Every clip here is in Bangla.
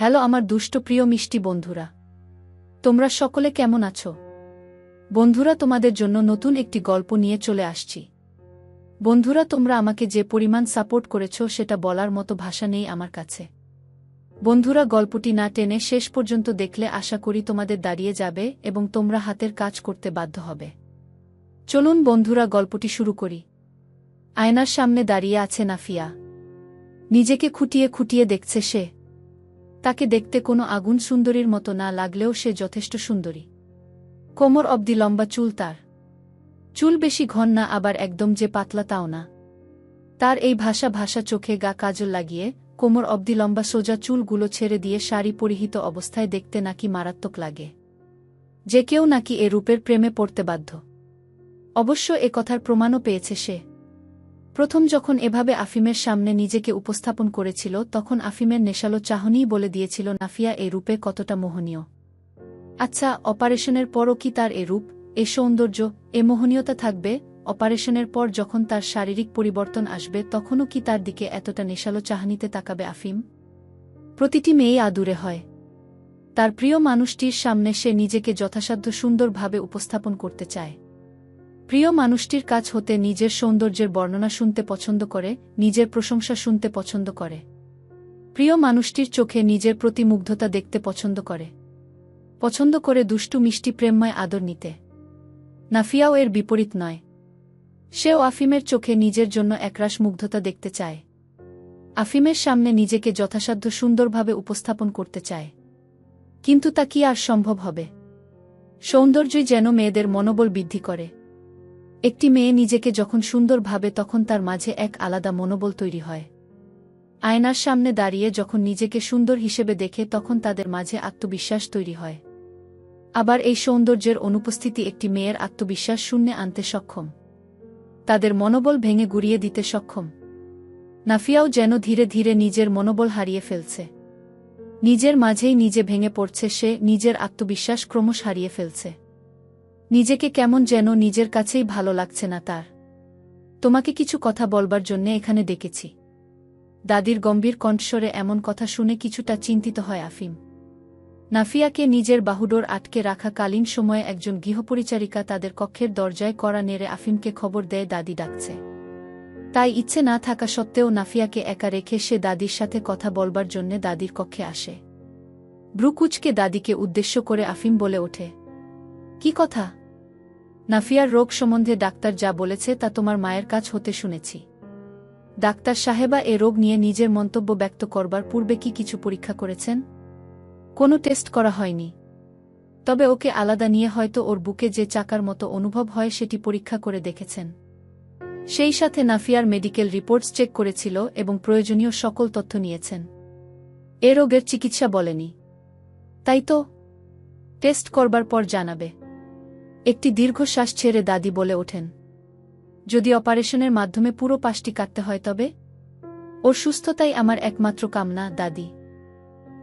হ্যালো আমার দুষ্ট প্রিয় মিষ্টি বন্ধুরা। তোমরা সকলে কেমন আছো? বন্ধুরা তোমাদের জন্য নতুন একটি গল্প নিয়ে চলে আসছি। বন্ধুরা তোমরা আমাকে যে পরিমাণ সাপোর্ট করেছ সেটা বলার মতো ভাষা নেই আমার কাছে। বন্ধুরা গল্পটি না টেনে শেষ পর্যন্ত দেখলে আশা করি তোমাদের দাঁড়িয়ে যাবে এবং তোমরা হাতের কাজ করতে বাধ্য হবে। চলুন বন্ধুরা গল্পটি শুরু করি। আয়নার সামনে দাঁড়িয়ে আছে নাফিয়া। নিজেকে খুঁটিয়ে খুঁটিয়ে দেখছে সে। তাকে দেখতে কোনো আগুন সুন্দরীর মতো না লাগলেও সে যথেষ্ট সুন্দরী। কোমর অবধি লম্বা চুল তার। চুল বেশি ঘন না, আবার একদম যে পাতলা তাও না। তার এই ভাষা ভাষা চোখে গা কাজল লাগিয়ে কোমর অবধি লম্বা সোজা চুলগুলো ছেড়ে দিয়ে শাড়ি পরিহিত অবস্থায় দেখতে নাকি মারাত্মক লাগে। যে কেউ নাকি এ রূপের প্রেমে পড়তে বাধ্য। অবশ্য এ কথার প্রমাণও পেয়েছে সে। প্রথম যখন এভাবে আফিমের সামনে নিজেকে উপস্থাপন করেছিল, তখন আফিমের নেশালো চাহনিই বলে দিয়েছিল, নাফিয়া, এ রূপে কতটা মোহনীয়? আচ্ছা অপারেশনের পরও কি তার এ রূপ? এ সৌন্দর্য, এ মোহনীয়তা থাকবে? অপারেশনের পর যখন তার শারীরিক পরিবর্তন আসবে, তখনও কি তার দিকে এতটা নেশালো চাহনিতে তাকাবে আফিম? প্রতিটি মেয়েই আদুরে হয়। তার প্রিয় মানুষটির সামনে সে নিজেকে যথাসাধ্য সুন্দরভাবে উপস্থাপন করতে চায়। প্রিয় মানুষটির কাজ হতে নিজের সৌন্দর্যের বর্ণনা শুনতে পছন্দ করে, নিজের প্রশংসা শুনতে পছন্দ করে। প্রিয় মানুষটির চোখে নিজের প্রতি মুগ্ধতা দেখতে পছন্দ করে। পছন্দ করে দুষ্টু মিষ্টি প্রেমময় আদর নিতে। নাফিয়াও এর বিপরীত নয়। সেও আফিমের চোখে নিজের জন্য একরাশ মুগ্ধতা দেখতে চায়। আফিমের সামনে নিজেকে যথাসাধ্য সুন্দরভাবে উপস্থাপন করতে চায়। কিন্তু তা কি আর সম্ভব হবে? সৌন্দর্যই যেন মেয়েদের মনোবল বৃদ্ধি করে। একটি মেয়ে নিজেকে যখন সুন্দর ভাবে তখন তার মাঝে এক আলাদা মনোবল তৈরি হয়। আয়নার সামনে দাঁড়িয়ে যখন নিজেকে সুন্দর হিসেবে দেখে তখন তাদের মাঝে আত্মবিশ্বাস তৈরি হয়। আবার এই সৌন্দর্যের অনুপস্থিতি একটি মেয়ের আত্মবিশ্বাস শূন্যে আনতে সক্ষম। তাদের মনোবল ভেঙে গুড়িয়ে দিতে সক্ষম। নাফিয়াও যেন ধীরে ধীরে নিজের মনোবল হারিয়ে ফেলছে। নিজের মাঝেই নিজে ভেঙে পড়ছে সে, নিজের আত্মবিশ্বাস ক্রমশ হারিয়ে ফেলছে। নিজেকে কেমন যেন নিজের কাছেই ভালো লাগছে না তার। তোমাকে কিছু কথা বলবার জন্যে এখানে ডেকেছি। দাদির গম্ভীর কণ্ঠস্বরে এমন কথা শুনে কিছুটা চিন্তিত হয় আফিম। নাফিয়াকে নিজের বাহুডোর আটকে রাখা কালীন সময়ে একজন গৃহপরিচারিকা তাদের কক্ষের দরজায় করা নেড়ে আফিমকে খবর দেয় দাদি ডাকছে। তাই ইচ্ছে না থাকা সত্ত্বেও নাফিয়াকে একা রেখে সে দাদির সাথে কথা বলবার জন্যে দাদির কক্ষে আসে। ব্রুকুচকে দাদিকে উদ্দেশ্য করে আফিম বলে ওঠে, কি কথা? নাফিয়ার রোগ সম্বন্ধে ডাক্তার যা বলেছে তা তোমার মায়ের কাছ হতে শুনেছি। ডাক্তার সাহেবা এ রোগ নিয়ে নিজের মন্তব্য ব্যক্ত করবার পূর্বে কি কিছু পরীক্ষা করেছেন? কোনো টেস্ট করা হয়নি। তবে ওকে আলাদা নিয়ে হয়তো ওর বুকে যে চাকার মতো অনুভব হয় সেটি পরীক্ষা করে দেখেছেন। সেই সাথে নাফিয়ার মেডিকেল রিপোর্টস চেক করেছিল এবং প্রয়োজনীয় সকল তথ্য নিয়েছেন। এ রোগের চিকিৎসা বলেনি। তাই তো? টেস্ট করবার পর জানাবে। একটি দীর্ঘশ্বাস ছেড়ে দাদি বলে ওঠেন। যদি অপারেশনের মাধ্যমে পুরো পাশটি কাটতে হয় তবে? ওর সুস্থতাই আমার একমাত্র কামনা, দাদি।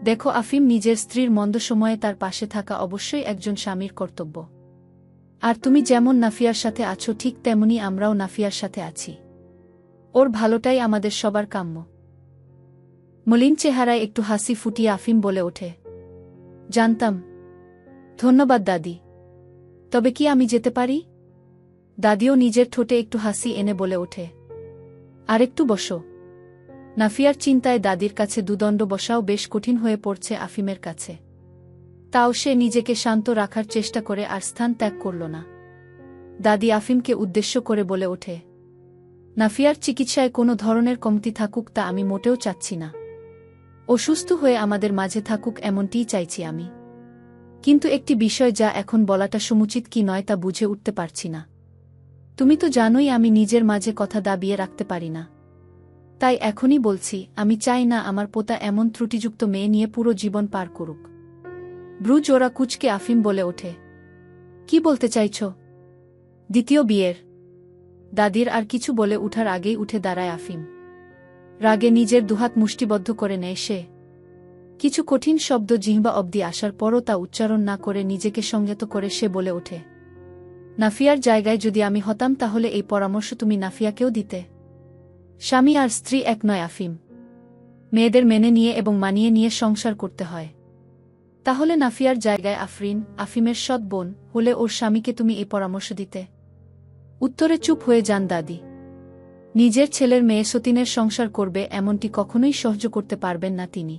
দেখো আফিম নিজের স্ত্রীর মন্দ সময়ে তার পাশে থাকা অবশ্যই একজন স্বামীর কর্তব্য। আর তুমি যেমন নাফিয়ার সাথে আছো, ঠিক তেমনি আমরাও নাফিয়ার সাথে আছি। ওর ভালোটাই আমাদের সবার কাম্য। মলিন চেহারায় একটু হাসি ফুটিয়ে আফিম বলে ওঠে। জানতাম। ধন্যবাদ, দাদি। তবে কি আমি যেতে পারি? দাদিও নিজের ঠোঁটে একটু হাসি এনে বলে ওঠে। আরেকটু বসো। নাফিয়ার চিন্তায় দাদির কাছে দুদণ্ড বসাও বেশ কঠিন হয়ে পড়ছে আফিমের কাছে। তাও সে নিজেকে শান্ত রাখার চেষ্টা করে আর স্থান ত্যাগ করল না। দাদি আফিমকে উদ্দেশ্য করে বলে ওঠে, নাফিয়ার চিকিৎসায় কোনো ধরনের কমতি থাকুক তা আমি মোটেও চাচ্ছি না। অসুস্থ হয়ে আমাদের মাঝে থাকুক এমনটিই চাইছি আমি। কিন্তু একটি বিষয় যা এখন বলাটা সমুচিত কি নয় তা বুঝে উঠতে পারছি না। তুমি তো জানোই আমি নিজের মাঝে কথা দাবিয়ে রাখতে পারি না। তাই এখনই বলছি, আমি চাই না আমার পোতা এমন ত্রুটিযুক্ত মেয়ে নিয়ে পুরো জীবন পার করুক। ব্রুজ ওরা কুচকে আফিম বলে ওঠে। কি বলতে চাইছ? দ্বিতীয় বিয়ের। দাদির আর কিছু বলে উঠার আগেই উঠে দাঁড়ায় আফিম। রাগে নিজের দুহাত মুষ্টিবদ্ধ করে নেয় সে। কিছু কঠিন শব্দ জিহ্বা অবধি আসার পরও তা উচ্চারণ না করে নিজেকে সংযত করে সে বলে ওঠে, নাফিয়ার জায়গায় যদি আমি হতাম তাহলে এই পরামর্শ তুমি নাফিয়াকেও দিতে। স্বামী আর স্ত্রী এক নয় আফিম। মেয়েদের মেনে নিয়ে এবং মানিয়ে নিয়ে সংসার করতে হয়। তাহলে নাফিয়ার জায়গায় আফরিন, আফিমের সৎ বোন, হলে ওর স্বামীকে তুমি এই পরামর্শ দিতে। উত্তরে চুপ হয়ে যান দাদি। নিজের ছেলের মেয়ে সতীনের সংসার করবে এমনটি কখনোই সহ্য করতে পারবেন না তিনি।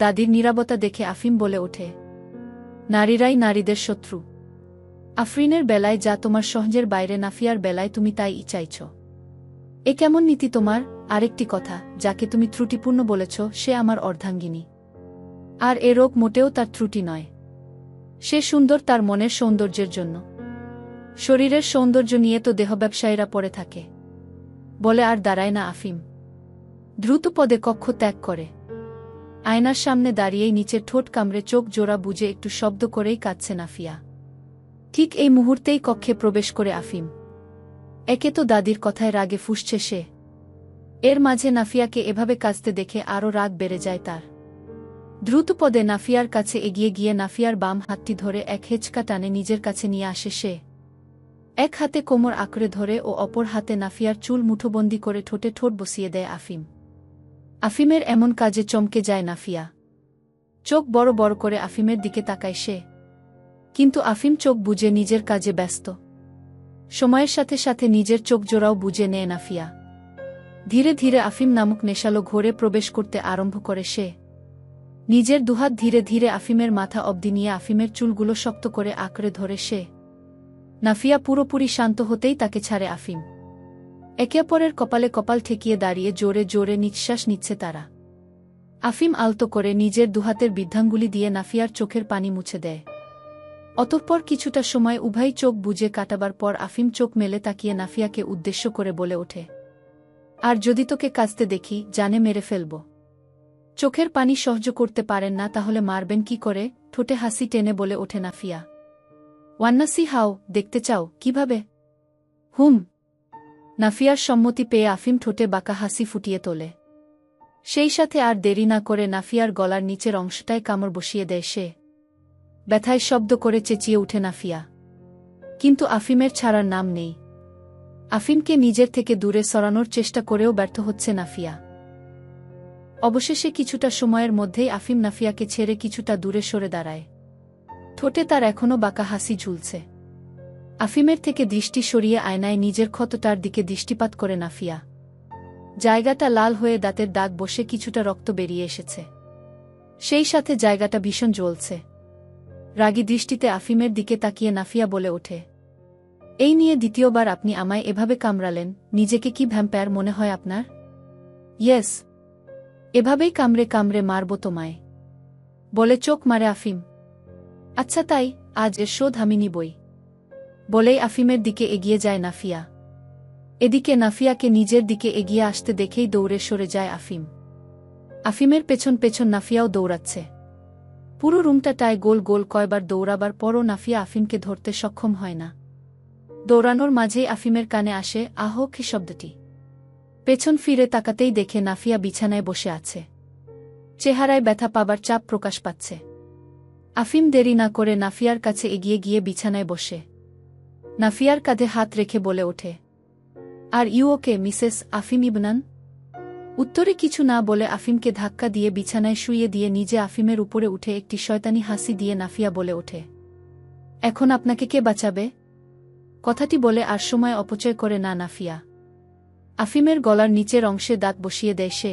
দাদির নীরবতা দেখে আফিম বলে ওঠে, নারীরাই নারীদের শত্রু। আফরিনের বেলায় যা তোমার সহজের বাইরে, নাফিয়ার বেলায় তুমি তাই চাইছ। এ কেমন নীতি তোমার? আরেকটি কথা, যাকে তুমি ত্রুটিপূর্ণ বলেছ, সে আমার অর্ধাঙ্গিনী। আর এ রোগ মোটেও তার ত্রুটি নয়। সে সুন্দর তার মনের সৌন্দর্যের জন্য। শরীরের সৌন্দর্য নিয়ে তো দেহ ব্যবসায়ীরা পড়ে থাকে। বলে আর দাঁড়ায় না আফিম। দ্রুত পদে কক্ষ ত্যাগ করে। আয়নার সামনে দাঁড়িয়েই নিচের ঠোঁট কামড়ে চোখ জোড়া বুঝে একটু শব্দ করেই কাঁদছে নাফিয়া। ঠিক এই মুহূর্তেই কক্ষে প্রবেশ করে আফিম। একে তো দাদির কথায় রাগে ফুসছে সে। এর মাঝে নাফিয়াকে এভাবে কাজতে দেখে আরও রাগ বেড়ে যায় তার। দ্রুত পদে নাফিয়ার কাছে এগিয়ে গিয়ে নাফিয়ার বাম হাতটি ধরে এক হেঁচকা টানে নিজের কাছে নিয়ে আসে সে। এক হাতে কোমর আঁকড়ে ধরে ও অপর হাতে নাফিয়ার চুল মুঠোবন্দি করে ঠোঁটে ঠোঁট বসিয়ে দেয় আফিম। আফিমের এমন কাজে চমকে যায় নাফিয়া। চোখ বড় বড় করে আফিমের দিকে তাকায় সে। কিন্তু আফিম চোখ বুঝে নিজের কাজে ব্যস্ত। সময়ের সাথে সাথে নিজের চোখ জোড়াও বুঝে নেয় নাফিয়া। ধীরে ধীরে আফিম নামক নেশালো ঘোরে প্রবেশ করতে আরম্ভ করে সে। নিজের দুহাত ধীরে ধীরে আফিমের মাথা অবধি নিয়ে আফিমের চুলগুলো শক্ত করে আঁকড়ে ধরে সে। নাফিয়া পুরোপুরি শান্ত হতেই তাকে ছাড়ে আফিম। একে অপরের কপালে কপাল ঠেকিয়ে দাঁড়িয়ে জোরে জোরে নিঃশ্বাস নিচ্ছে তারা। আফিম আলতো করে নিজের দুহাতের বৃদ্ধাঙ্গুলি দিয়ে নাফিয়ার চোখের পানি মুছে দেয়। অতঃপর কিছুটা সময় উভয় চোখ বুঝে কাটাবার পর আফিম চোখ মেলে তাকিয়ে নাফিয়াকে উদ্দেশ্য করে বলে ওঠে, আর যদি তোকে কাজতে দেখি, জানে মেরে ফেলব। চোখের পানি সহ্য করতে পারেন না, তাহলে মারবেন কি করে? ঠোঁটে হাসি টেনে বলে ওঠে নাফিয়া। ওয়ান্নাসি, হাও, দেখতে চাও, কীভাবে? হুম নাফিয়ার সম্মতি পেয়ে আফিম ঠোঁটে বাঁকা হাসি ফুটিয়ে তোলে। সেই সাথে আর দেরি না করে নাফিয়ার গলার নিচের অংশটায় কামড় বসিয়ে দেয় সে। ব্যথায় শব্দ করে চেঁচিয়ে উঠে নাফিয়া। কিন্তু আফিমের ছাড়ার নাম নেই। আফিমকে নিজের থেকে দূরে সরানোর চেষ্টা করেও ব্যর্থ হচ্ছে নাফিয়া। অবশেষে কিছুটা সময়ের মধ্যেই আফিম নাফিয়াকে ছেড়ে কিছুটা দূরে সরে দাঁড়ায়। ঠোঁটে তার এখনও বাঁকা হাসি ঝুলছে। আফিমের থেকে দৃষ্টি সরিয়ে আয়নায় নিজের ক্ষতটার দিকে দৃষ্টিপাত করে নাফিয়া। জায়গাটা লাল হয়ে দাঁতের দাগ বসে কিছুটা রক্ত বেরিয়ে এসেছে। সেই সাথে জায়গাটা ভীষণ জ্বলছে। রাগী দৃষ্টিতে আফিমের দিকে তাকিয়ে নাফিয়া বলে ওঠে, এই নিয়ে দ্বিতীয়বার আপনি আমায় এভাবে কামড়ালেন, নিজেকে কি ভ্যাম্পায়ার মনে হয় আপনার? ইয়েস, এভাবেই কামড়ে কামড়ে মারব তোমায়, বলে চোখ মারে আফিম। আচ্ছা তাই, আজ এর শোধ আমি নিবই। বলেই আফিমের দিকে এগিয়ে যায় নাফিয়া। এদিকে নাফিয়াকে নিজের দিকে এগিয়ে আসতে দেখেই দৌড়ে সরে যায় আফিম। আফিমের পেছন পেছন নাফিয়াও দৌড়াচ্ছে। পুরো রুমটাটায় গোল গোল কয়বার দৌড়াবার পরও নাফিয়া আফিমকে ধরতে সক্ষম হয় না। দৌড়ানোর মাঝেই আফিমের কানে আসে আহ কি শব্দটি। পেছন ফিরে তাকাতেই দেখে নাফিয়া বিছানায় বসে আছে। চেহারায় ব্যথা পাবার চাপ প্রকাশ পাচ্ছে। আফিম দেরি না করে নাফিয়ার কাছে এগিয়ে গিয়ে বিছানায় বসে। নাফিয়ার কাঁধে হাত রেখে বলে ওঠে, আর ইউ ওকে মিসেস আফিম ইবনান? উত্তরে কিছু না বলে আফিমকে ধাক্কা দিয়ে বিছানায় শুইয়ে দিয়ে নিজে আফিমের উপরে উঠে একটি শয়তানি হাসি দিয়ে নাফিয়া বলে ওঠে, এখন আপনাকে কে বাঁচাবে? কথাটি বলে আর সময় অপচয় করে না নাফিয়া। আফিমের গলার নিচের অংশে দাঁত বসিয়ে দেয় সে।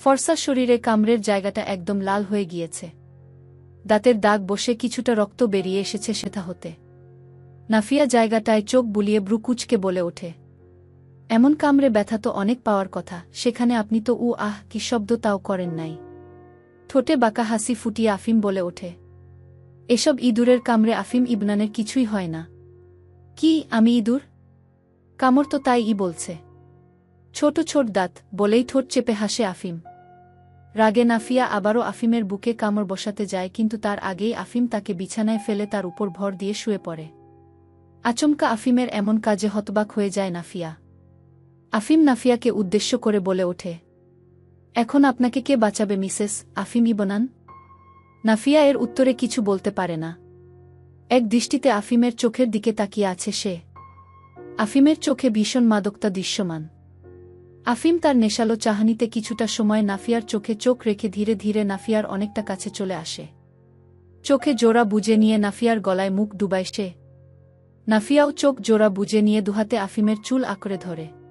ফর্সা শরীরে কামড়ের জায়গাটা একদম লাল হয়ে গিয়েছে। দাঁতের দাগ বসে কিছুটা রক্ত বেরিয়ে এসেছে সেথা হতে। নাফিয়া জায়গাটায় চোখ বুলিয়ে ব্রুকুচকে বলে ওঠে। এমন কামড়ে ব্যথা তো অনেক পাওয়ার কথা, সেখানে আপনি তো উ আহ, কি শব্দ তাও করেন নাই। ঠোঁটে বাঁকা হাসি ফুটিয়ে আফিম বলে ওঠে। এসব ইঁদুরের কামড়ে আফিম ইবনানের কিছুই হয় না। কি, আমি ইঁদুর? কামড় তো তাই ই বলছে। ছোট ছোট দাঁত বলেই ঠোঁট চেপে হাসে আফিম। রাগে নাফিয়া আবারও আফিমের বুকে কামড় বসাতে যায়, কিন্তু তার আগেই আফিম তাকে বিছানায় ফেলে তার উপর ভর দিয়ে শুয়ে পড়ে। আচমকা আফিমের এমন কাজে হতবাক হয়ে যায় নাফিয়া। আফিম নাফিয়াকে উদ্দেশ্য করে বলে ওঠে, এখন আপনাকে কে বাঁচাবে, মিসেস আফিম ইবনান? নাফিয়া এর উত্তরে কিছু বলতে পারে না। এক দৃষ্টিতে আফিমের চোখের দিকে তাকিয়ে আছে সে। আফিমের চোখে ভীষণ মাদকতা দৃশ্যমান। আফিম তার নেশালো চাহানিতে কিছুটা সময় নাফিয়ার চোখে চোখ রেখে ধীরে ধীরে নাফিয়ার অনেকটা কাছে চলে আসে। চোখে জোড়া বুঝে নিয়ে নাফিয়ার গলায় মুখ ডুবায় সে নাফিয়াও চোখ জোড়া বুঝে নিয়ে দুহাতে আফিমের চুল আঁকড়ে ধরে।